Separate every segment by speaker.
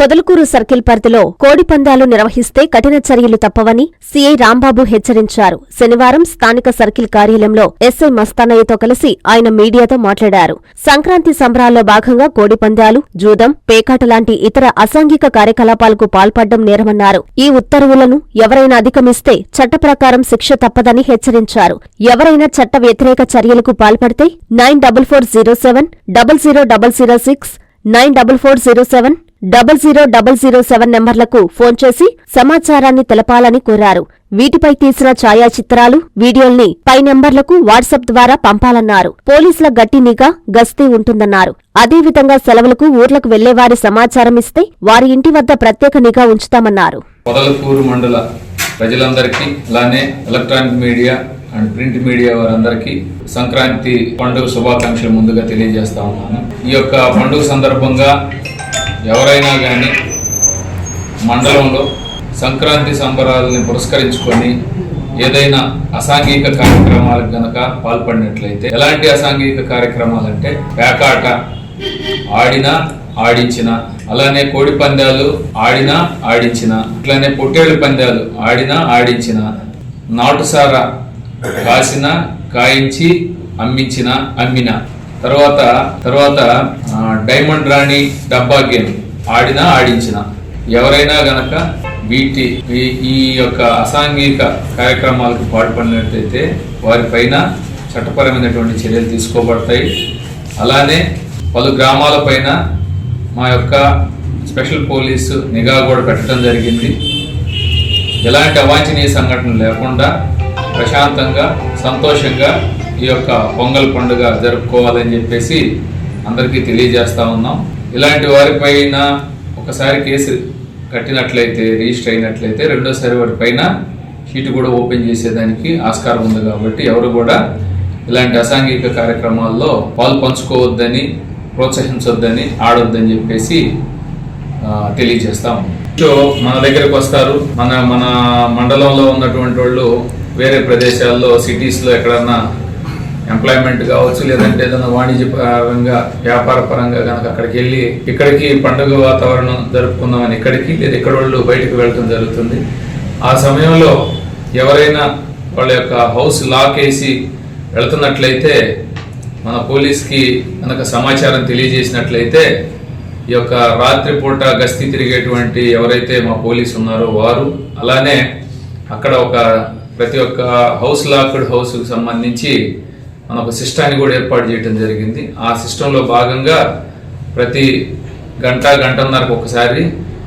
Speaker 1: Podalakuru circle పరిధిలో కోడి పందాలు నిర్వహిస్తే కఠిన చర్యలు తప్పవని సీఐ రాంబాబు హెచ్చరించారు. శనివారం స్థానిక సర్కిల్ కార్యాలయంలో ఎస్ఐ మస్తానయ్యతో కలిసి ఆయన మీడియాతో మాట్లాడారు. సంక్రాంతి సంబరాల్లో భాగంగా కోడి పందాలు జూదం పేకాట లాంటి ఇతర అసాంఘిక కార్యకలాపాలకు పాల్పడ్డం నేరమన్నారు. ఈ ఉత్తర్వులను ఎవరైనా అధిగమిస్తే చట్ట ప్రకారం శిక్ష తప్పదని హెచ్చరించారు. ఎవరైనా చట్ట వ్యతిరేక చర్యలకు పాల్పడితే nine double four zero seven double zero double zero six nine double four zero seven double zero double zero seven నెంబర్లకు ఫోన్ చేసి సమాచారాన్ని తెలపాలని కోరారు. వీటిపై తీసిన ఛాయాచిత్రాలు వీడియోల్ని పై నెంబర్లకు వాట్సాప్ ద్వారా పంపాలన్నారు. పోలీసుల గట్టి నిఘా గస్తీ ఉంటుందన్నారు. అదేవిధంగా సెలవులకు ఊర్లకు వెళ్ళేవారి సమాచారం ఇస్తే వారి ఇంటి వద్ద ప్రత్యేక నిఘా ఉంచుతామన్నారు.
Speaker 2: పొదలకూరు మండల ప్రజలందరికీ అలానే electronic media and print media వారందరికీ సంక్రాంతి పండుగ శుభాకాంక్షలు ముందుగా తెలియజేస్తా ఉన్నాను. ఈ యొక్క పండుగ సందర్భంగా ఎవరైనా కానీ మండలంలో సంక్రాంతి సంబరాలని పురస్కరించుకొని ఏదైనా అసాంఘిక కార్యక్రమాలకు గనక పాల్పడినట్లయితే ఎలాంటి అసాంఘిక కార్యక్రమాలంటే పేకాట ఆడినా ఆడించిన అలానే కోడి పందాలు ఆడినా ఆడించిన అట్లానే పొట్టేళ్ళ పందాలు ఆడినా ఆడించిన నాటుసారా కాసిన కాయించి అమ్మించిన అమ్మిన. తర్వాత తర్వాత డైమండ్ రాణి డబ్బా గేమ్. ఆడినా ఆడించిన. ఎవరైనా గనక వీటి ఈ- యొక్క అసాంఘిక కార్యక్రమాలకు పాల్పడినట్లయితే వారిపైన చట్టపరమైనటువంటి చర్యలు తీసుకోబడతాయి. అలానే పలు గ్రామాలపైన మా యొక్క స్పెషల్ పోలీసు నిఘా కూడా పెట్టడం జరిగింది. ఎలాంటి అవాంఛనీయ సంఘటనలు లేకుండా ప్రశాంతంగా సంతోషంగా ఈ యొక్క పొంగల్ పండుగ జరుపుకోవాలని చెప్పేసి అందరికీ తెలియజేస్తా ఉన్నాం. ఇలాంటి వారిపైన ఒకసారి కేసు కట్టినట్లయితే రిజిస్టర్ అయినట్లయితే రెండోసారి వారిపైన షీటు కూడా ఓపెన్ చేసేదానికి ఆస్కారం ఉంది కాబట్టి ఎవరు కూడా ఇలాంటి అసాంఘిక కార్యక్రమాల్లో పాలు పంచుకోవద్దని ప్రోత్సహించొద్దని ఆడొద్దని చెప్పేసి తెలియజేస్తాం సో మన దగ్గరకు వస్తారు. మన మన మండలంలో ఉన్నటువంటి వాళ్ళు వేరే ప్రదేశాల్లో సిటీస్లో ఎక్కడన్నా ఎంప్లాయ్మెంట్ కావచ్చు లేదంటే ఏదైనా వాణిజ్య పరంగా వ్యాపార పరంగా కనుక అక్కడికి వెళ్ళి ఇక్కడికి పండుగ వాతావరణం జరుపుకుందామని ఇక్కడికి లేదా ఇక్కడ వాళ్ళు బయటకు వెళ్ళటం జరుగుతుంది. ఆ సమయంలో ఎవరైనా వాళ్ళ యొక్క హౌస్ లాక్ వేసి వెళ్తున్నట్లయితే మన పోలీస్కి కనుక సమాచారం తెలియజేసినట్లయితే ఈ యొక్క రాత్రిపూట గస్తీ తిరిగేటువంటి ఎవరైతే మా పోలీసు ఉన్నారో వారు అలానే అక్కడ ఒక ప్రతి ఒక్క హౌస్ లాక్డ్ హౌస్కి సంబంధించి మన ఒక సిస్టాన్ని కూడా ఏర్పాటు చేయడం జరిగింది. ఆ సిస్టంలో భాగంగా ప్రతి గంట గంటన్నరకు ఒకసారి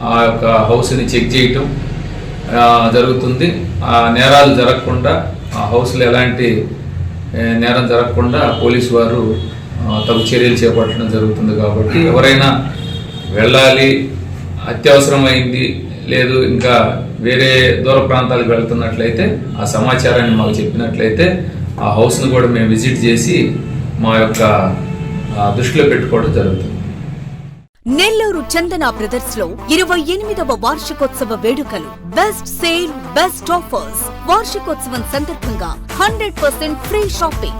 Speaker 2: ఆ యొక్క హౌస్ని చెక్ చేయటం జరుగుతుంది. ఆ నేరాలు జరగకుండా ఆ హౌస్లో ఎలాంటి నేరం జరగకుండా పోలీసు వారు తగు చర్యలు చేపట్టడం జరుగుతుంది కాబట్టి ఎవరైనా వెళ్ళాలి అత్యవసరమైంది లేదు ఇంకా వేరే దూర ప్రాంతాలకు వెళ్తున్నట్లయితే ఆ సమాచారాన్ని మాకు చెప్పినట్లయితే ఆ హౌస్ను కూడా మేము విజిట్ చేసి మా యొక్క దృష్టిలో పెట్టుకోవడం జరుగుతుంది.
Speaker 3: నెల్లూరు చందన బ్రదర్స్లో ఇరవై ఎనిమిదవ వార్షికోత్సవ వేడుకలు బెస్ట్ సేల్ బెస్ట్ ఆఫర్స్. వార్షికోత్సవం సందర్భంగా హండ్రెడ్ పర్సెంట్ ఫ్రీ షాపింగ్.